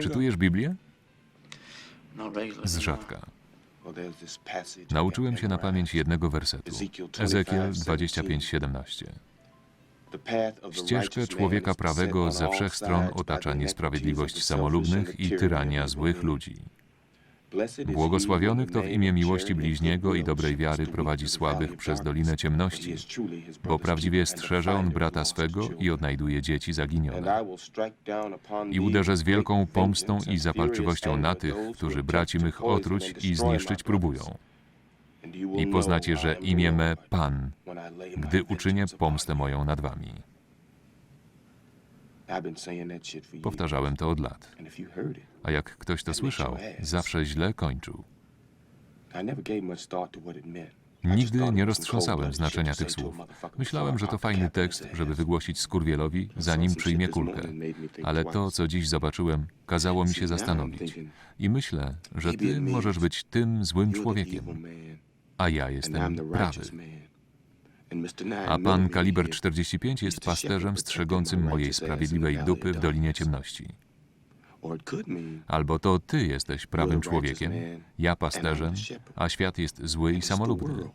Czytujesz Biblię? Regularly. Z no. rzadka. Nauczyłem się na pamięć jednego wersetu. Ezekiel 25:17. The path of the Ścieżkę człowieka prawego ze wszech stron otacza niesprawiedliwość samolubnych i tyrania złych ludzi. Błogosławiony, kto w imię miłości bliźniego i dobrej wiary prowadzi słabych przez Dolinę Ciemności, bo prawdziwie strzeże on brata swego i odnajduje dzieci zaginione. I uderzę z wielką pomstą i zapalczywością na tych, którzy braci mych otruć i zniszczyć próbują. I poznacie, że imię me Pan, gdy uczynię pomstę moją nad wami. Powtarzałem to od lat. A jak ktoś to słyszał, zawsze źle kończył. Nigdy nie roztrząsałem znaczenia tych słów. Myślałem, że to fajny tekst, żeby wygłosić skurwielowi, zanim przyjmie kulkę. Ale to, co dziś zobaczyłem, kazało mi się zastanowić. I myślę, że ty możesz być tym złym człowiekiem, a ja jestem prawy. A pan kaliber 45 jest pasterzem strzegącym mojej sprawiedliwej dupy w Dolinie Ciemności. Albo to ty jesteś prawym człowiekiem, ja pasterzem, a świat jest zły i samolubny.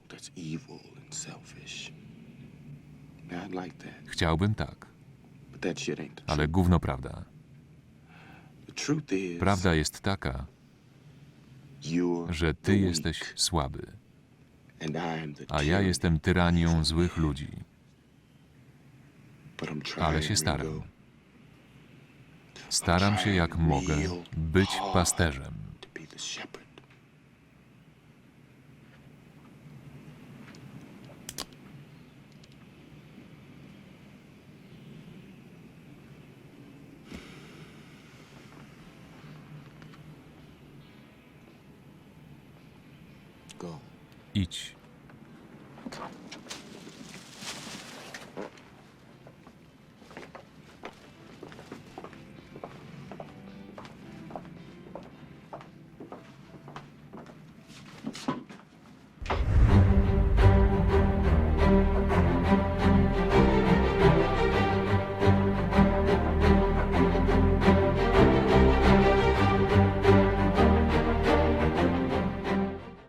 Chciałbym tak, ale gówno prawda. Prawda jest taka, że ty jesteś słaby, a ja jestem tyranią złych ludzi. ale się staram. Staram się jak mogę być pasterzem. Go. iç.